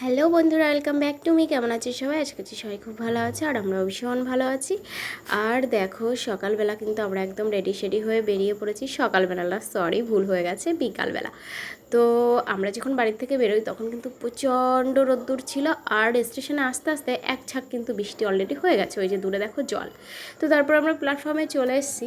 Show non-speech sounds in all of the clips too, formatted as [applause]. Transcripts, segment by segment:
Hello বন্ধুরা, welcome back to me. কেমন আছে সবাই? আজকে করছি সবাই খুব ভালো আছে আর আমরাও ভীষণ ভালো আছি। আর দেখো, সকালবেলা কিন্তু আমরা একদম রেডি শেডি হয়ে বেরিয়ে পড়েছি। সকালবেলা সরি ভুল হয়ে গেছে, বিকালবেলা। তো আমরা যখন বাড়ির থেকে বেরোই, তখন কিন্তু প্রচণ্ড রোদ্দুর ছিল আর স্টেশনে আস্তে আস্তে এক ছাক কিন্তু বৃষ্টি অলরেডি হয়ে গেছে, ওই যে দূরে দেখো জল। তো তারপর আমরা প্ল্যাটফর্মে চলে এসেছি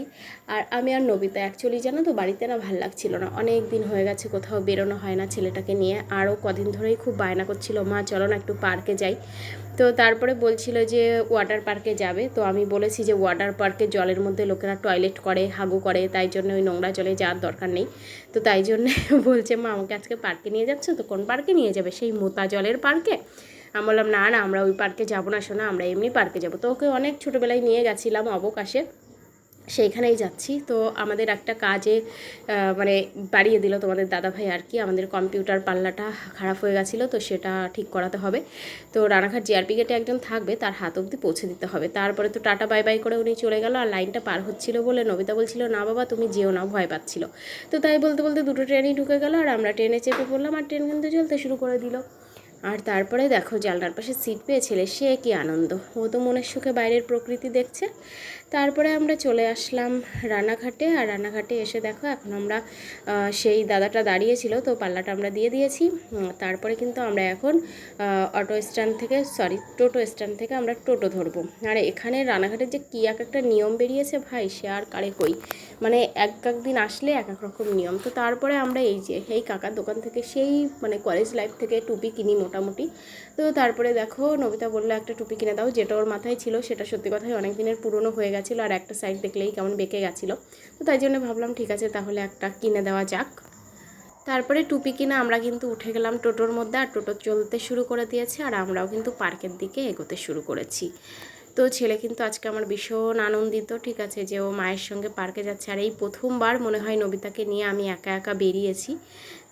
আর আমি আর নবিতা অ্যাকচুয়ালি জানো তো বাড়িতে না ভালো লাগছিল না। অনেক দিন হয়ে গেছে, কোথাও বেরোনো হয় না ছেলেটাকে নিয়ে। আরও কদিন ধরেই খুব বায়না করছিল, মা, চলো না একটু পার্কে যাই। তো তারপরে বলছিল যে ওয়াটার পার্কে যাবে। তো আমি বলেছি যে ওয়াটার পার্কে জলের মধ্যে লোকেরা টয়লেট করে, হাগু করে, তাই জন্য ওই নোংরা জলে যাওয়ার দরকার নেই। তো তাই জন্য [laughs] বলছে, মা আমাকে আজকে পার্কে নিয়ে যাচ্ছে, তো কোন পার্কে নিয়ে যাবে? সেই মোতা জলের পার্কে। আমি বললাম, না না, আমরা ওই পার্কে যাব না, শোনা, আমরা এমনি পার্কে যাব। তো ওকে অনেক ছোটোবেলায় নিয়ে গেছিলাম অবকাশে। সেইখানেই যাচ্ছি। তো আমাদের একটা কাজে মানে বাড়িয়ে দিল তোমাদের দাদাভাই আর কি। আমাদের কম্পিউটার পাল্লাটা খারাপ হয়ে গেছিল, তো সেটা ঠিক করাতে হবে। তো রানাঘাট জিআরপি গেটে একজন থাকবে, তার হাত অবধি পৌঁছে দিতে হবে। তারপরে তো টাটা, বাই বাই করে উনি চলে গেল। আর লাইনটা পার হচ্ছিল বলে নবিতা বলছিল, না বাবা, তুমি যেও না, ভয় পাচ্ছিল। তো তাই বলতে বলতে দুটো ট্রেনই ঢুকে গেল। আর আমরা ট্রেনে চেপে পড়লাম। আর ট্রেন কিন্তু চলতে শুরু করে দিল। আর তারপরে দেখো জানলার পাশে সিট পেয়েছিলে সে কি আনন্দ। ও তো মনের সুখে বাইরের প্রকৃতি দেখছে। তারপরে আমরা চলে আসলাম রানাঘাটে আর রানাঘাটে এসে দেখো, এখন আমরা সেই দাদাটা দাঁড়িয়েছিল, তো পাল্লাটা আমরা দিয়ে দিয়েছি। তারপরে কিন্তু আমরা এখন অটো স্ট্যান্ড থেকে সরি টোটো স্ট্যান্ড থেকে আমরা টোটো ধরবো। আর এখানে রানাঘাটের যে কী এক একটা নিয়ম বেরিয়েছে, ভাই, সে আর কারে কই? মানে এক এক দিন আসলে এক এক রকম নিয়ম। তো তারপরে আমরা এই যে, এই কাকার দোকান থেকে, সেই মানে কলেজ লাইফ থেকে টুপি কিনি মোটামুটি। তো তারপরে দেখো নবিতা বলল, একটা টুপি কিনে দাও, যেটা ওর মাথায় ছিল সেটা সত্যি কথাই অনেক দিনের পুরনো হয়ে গেছিল আর একটা সাইড দেখলেই কেমন বেঁকে গেছিল। তো তাই জন্য ভাবলাম, ঠিক আছে, তাহলে একটা কিনে দেওয়া যাক। তারপরে টুপি কিনে আমরা কিন্তু উঠে গেলাম টোটোর মধ্যে আর টোটো চলতে শুরু করে দিয়েছে আর আমরাও কিন্তু পার্কের দিকে এগোতে শুরু করেছি। তো ছেলে কিন্তু আজকে আমার ভীষণ আনন্দিত, ঠিক আছে, যে ও মায়ের সঙ্গে পার্কে যাচ্ছে। আর এই প্রথমবার মনে হয় নবিতাকে নিয়ে আমি একা একা বেরিয়েছি।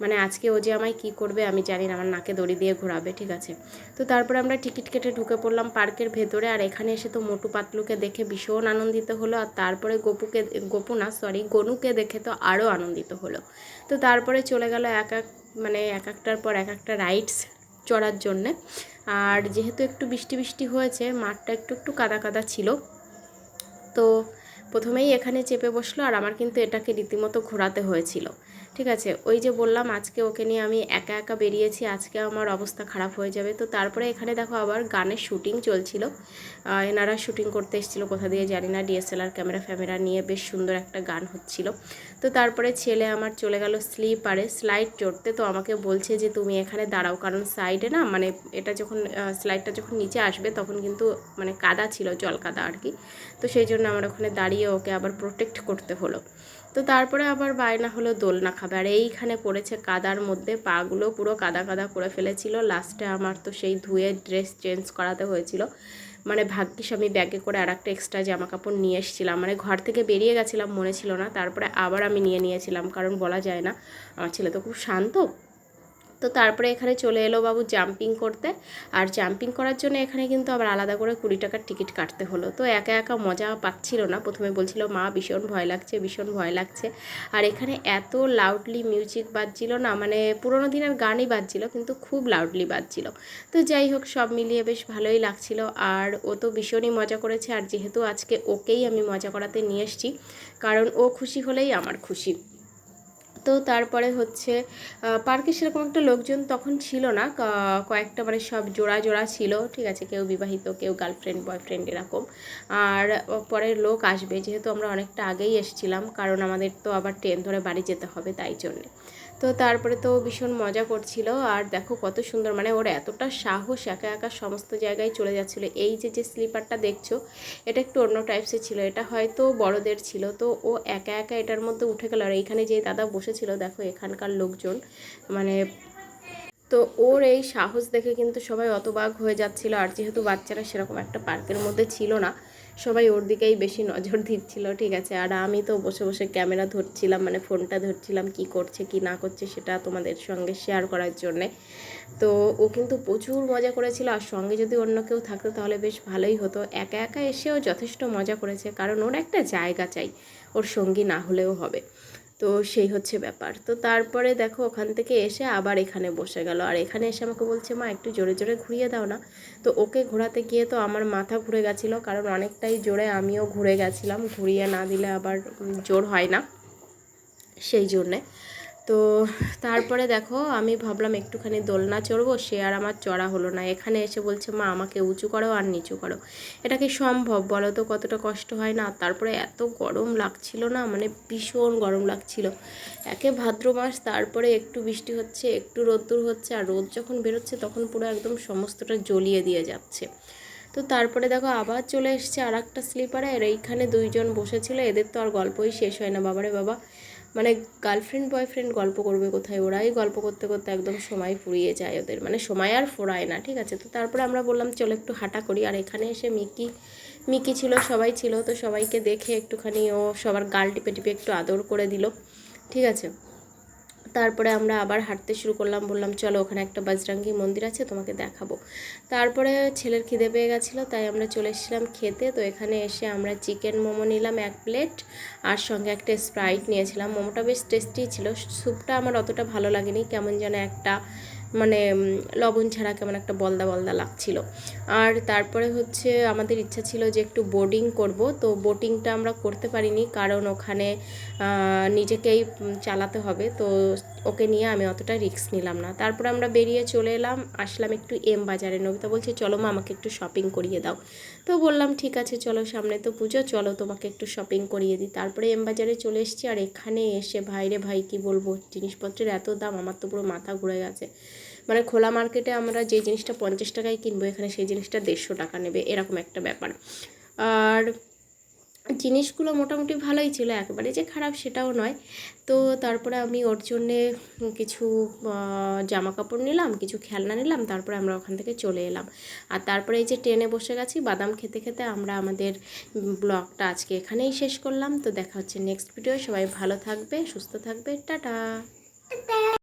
মানে আজকে ও যে আমায় কী করবে আমি জানি না, আমার নাকে দড়ি দিয়ে ঘোরাবে, ঠিক আছে? তো তারপরে আমরা টিকিট কেটে ঢুকে পড়লাম পার্কের ভেতরে, আর এখানে এসে তো মোটু পাতলুকে দেখে ভীষণ আনন্দিত হলো, আর তারপরে গপুকে, গপু না সরি গনুকে দেখে তো আরও আনন্দিত হলো। তো তারপরে চলে গেল এক এক মানে এক একটার পর এক একটা রাইডস চড়ার জন্যে। আর যেহেতু একটু বৃষ্টি বৃষ্টি হয়েছে, মাঠটা একটু একটু কাদা কাদা ছিল, তো প্রথমেই এখানে চেপে বসল, আর আমার কিন্তু এটাকে রীতিমতো ঘোরাতে হয়েছিল। ঠিক আছে, ওই যে বললাম আজকে ওকে নিয়ে আমি একা একা বেরিয়েছি, আজকে আমার অবস্থা খারাপ হয়ে যাবে। তো তারপরে এখানে দেখো আবার গানের শুটিং চলছিল। এনারা শুটিং করতে এসেছিল কোথা দিয়ে জানি না, ডিএসএলআর ক্যামেরা ফ্যামেরা নিয়ে বেশ সুন্দর একটা গান হচ্ছিল। তো তারপরে ছেলে আমার চলে গেল স্লিপারে, স্লাইড চড়তে। তো আমাকে বলছে যে, তুমি এখানে দাঁড়াও, কারণ সাইডে না মানে এটা যখন স্লাইডটা যখন নিচে আসবে, তখন কিন্তু মানে কাদা ছিল, জল কাদা আর কি। তো সেই জন্য আমার ওখানে দাঁড়িয়ে ওকে আবার প্রোটেক্ট করতে হলো। তো তারপরে আবার বায়না হলো, দোলনা খাবে। আর এইখানে পড়েছে কাদার মধ্যে পাগুলো পুরো কাদা কাদা করে ফেলেছিল। লাস্টে আমার তো সেই ধুয়ে ড্রেস চেঞ্জ করাতে হয়েছিল। মানে ভাগ্যিস আমি ব্যাগে করে আর একটা এক্সট্রা জামা কাপড় নিয়ে এসেছিলাম। মানে ঘর থেকে বেরিয়ে গেছিলাম, মনে ছিল না। তারপরে আবার আমি নিয়ে নিয়েছিলাম, কারণ বলা যায় না। আমার ছেলে তো খুব শান্ত। তো তারপরে এখানে চলে এলো বাবু জাম্পিং করতে। আর জাম্পিং করার জন্য এখানে কিন্তু আবার আলাদা করে কুড়ি টাকার টিকিট কাটতে হলো। তো একা একা মজা পাচ্ছিল না। প্রথমে বলছিল, মা, ভীষণ ভয় লাগছে, ভীষণ ভয় লাগছে। আর এখানে এত লাউডলি মিউজিক বাজছিল না মানে পুরোনো দিনের গানই বাজছিল, কিন্তু খুব লাউডলি বাজছিল। তো যাই হোক, সব মিলিয়ে বেশ ভালোই লাগছিল। আর ও তো ভীষণই মজা করেছে। আর যেহেতু আজকে ওকেই আমি মজা করাতে নিয়ে এসেছি, কারণ ও খুশি হলেই আমার খুশি। তো তারপরে হচ্ছে পার্কে সেরকম একটা লোকজন তখন ছিল না। কয়েকটা মানে সব জোড়া জোড়া ছিল, ঠিক আছে, কেউ বিবাহিত, কেউ গার্লফ্রেন্ড বয়ফ্রেন্ড এরকম। আর পরের লোক আসবে, যেহেতু আমরা অনেকটা আগেই এসেছিলাম, কারণ আমাদের তো আবার ট্রেন ধরে বাড়ি যেতে হবে, তাই জন্যে। তো তারপরে তো ভীষণ মজা করছিল। আর দেখো কত সুন্দর মানে ওর এতটা সাহস একা একা সমস্ত জায়গায় চলে যাচ্ছিল। এই যে যে স্লিপারটা দেখছ, এটা একটু অন্য টাইপসের ছিল। এটা হয়তো বড়দের ছিল। তো ও একা একা এটার মধ্যে উঠে গেল। আর এইখানে যে দাদা বসেছিল, দেখো এখানকার লোকজন মানে তো ওর এই সাহস দেখে কিন্তু সবাই অতবাক হয়ে যাচ্ছিল। আর যেহেতু বাচ্চারা সেরকম একটা পার্কের মধ্যে ছিল না সবাই ওর দিকেই বেশি নজর দিচ্ছিল, ঠিক আছে? আর আমি তো বসে বসে ক্যামেরা ধরছিলাম মানে ফোনটা ধরছিলাম, কি করছে, কি না করছে সেটা তোমাদের সঙ্গে শেয়ার করার জন্যে। তো ও কিন্তু প্রচুর মজা করেছিল, আর সঙ্গে যদি অন্য কেউ থাকতো তাহলে বেশ ভালোই হতো। একা একা এসেও যথেষ্ট মজা করেছে, কারণ ওর একটা জায়গা চাই, ওর সঙ্গী না হলেও হবে। তো সেই হচ্ছে ব্যাপার। তো তারপরে দেখো ওখান থেকে এসে আবার এখানে বসে গেল। আর এখানে এসে আমাকে বলছে, মা, একটু জোরে জোরে ঘুরিয়ে দাও না। তো ওকে ঘোরাতে গিয়ে তো আমার মাথা ঘুরে গেছিল, কারণ অনেকটাই জোরে আমিও ঘুরে গেছিলাম। ঘুরিয়ে না দিলে আবার জোর হয় না। সেই জন্যে। তো তারপরে দেখো, আমি ভাবলাম একটুখানি দোলনা চড়বো, সে আর আমার চড়া হলো না। এখানে এসে বলছে, মা, আমাকে উঁচু করো আর নিচু করো। এটা কি সম্ভব বলো তো? কতটা কষ্ট হয় না? তারপরে এত গরম লাগছিল না মানে ভীষণ গরম লাগছিল। একে ভাদ্র মাস, তারপরে একটু বৃষ্টি হচ্ছে, একটু রোদ্দুর হচ্ছে, আর রোদ যখন বেরোচ্ছে, তখন পুরো একদম সমস্তটা জ্বলিয়ে দিয়ে যাচ্ছে। তো তারপরে দেখো, আবার চলে এসছে আর একটা স্লিপারে আর এইখানে দুইজন বসেছিল, এদের তো আর গল্পই শেষ হয় না। বাবারে বাবা মানে গার্লফ্রেন্ড বয়ফ্রেন্ড গল্প করবে কোথায়? ওরাই গল্প করতে করতে একদম সময় ফুরিয়ে যায় ওদের। মানে সময় আর ফুরায় না, ঠিক আছে? তো তারপরে আমরা বললাম, চলো একটু হাঁটা করি। আর এখানে এসে মিকি মিকি ছিল, সবাই ছিল। তো সবাইকে দেখে একটুখানি ও সবার গাল টিপে টিপে একটু আদর করে দিল, ঠিক আছে? তারপরে আমরা আবার হাঁটতে শুরু করলাম, বললাম, চলো, ওখানে একটা বাজরাঙ্গি মন্দির আছে, তোমাকে দেখাবো। তারপরে ছেলের খিদে পেয়ে গেছিল, তাই আমরা চলে এসেছিলাম খেতে। তো এখানে এসে আমরা চিকেন মোমো নিলাম এক প্লেট, আর সঙ্গে একটা স্প্রাইট নিয়েছিলাম। মোমোটা বেশ টেস্টি ছিল স্যুপটা আমার অতটা ভালো লাগেনি, কেমন যেন একটা মানে লবণ ছাড়া কেমন একটা বলদা বলদা লাগছিল। আর তারপরে হচ্ছে আমাদের ইচ্ছা ছিল যে একটু বোটিং করব, তো বোটিংটা আমরা করতে পারিনি কারণ ওখানে নিজেকেই চালাতে হবে। তো ওকে নিয়ে আমি অতটা রিস্ক নিলাম না। তারপরে আমরা বেরিয়ে চলে এলাম, আসলাম একটু এম বাজারে। নবিতা বলছে, চলো মা, আমাকে একটু শপিং করিয়ে দাও। তো বললাম, ঠিক আছে, চলো সামনে তো পুজো, চলো তোমাকে একটু শপিং করিয়ে দিই। তারপরে এম বাজারে চলে এসেছি, আর এখানে এসে ভাইরে ভাই, কি বলব? জিনিসপত্রের এত দাম, আমার তো পুরো মাথা ঘুরে গেছে। মানে খোলা মার্কেটে আমরা যে জিনিসটা পঞ্চাশ টাকায় কিনবো, এখানে সেই জিনিসটা দেড়শো টাকা নেবে, এরকম একটা ব্যাপার। আর জিনিসগুলো মোটামুটি ভালোই ছিল, একেবারে যে খারাপ সেটাও নয়। তো তারপরে আমি ওর জন্যে কিছু জামা কাপড় নিলাম, কিছু খেলনা নিলাম, তারপরে আমরা ওখান থেকে চলে এলাম। আর তারপরে এই যে ট্রেনে বসে গেছি, বাদাম খেতে খেতে আমরা আমাদের ব্লগটা আজকে এখানেই শেষ করলাম। তো দেখা হচ্ছে নেক্সট ভিডিও সবাই ভালো থাকবে, সুস্থ থাকবে। টাটা।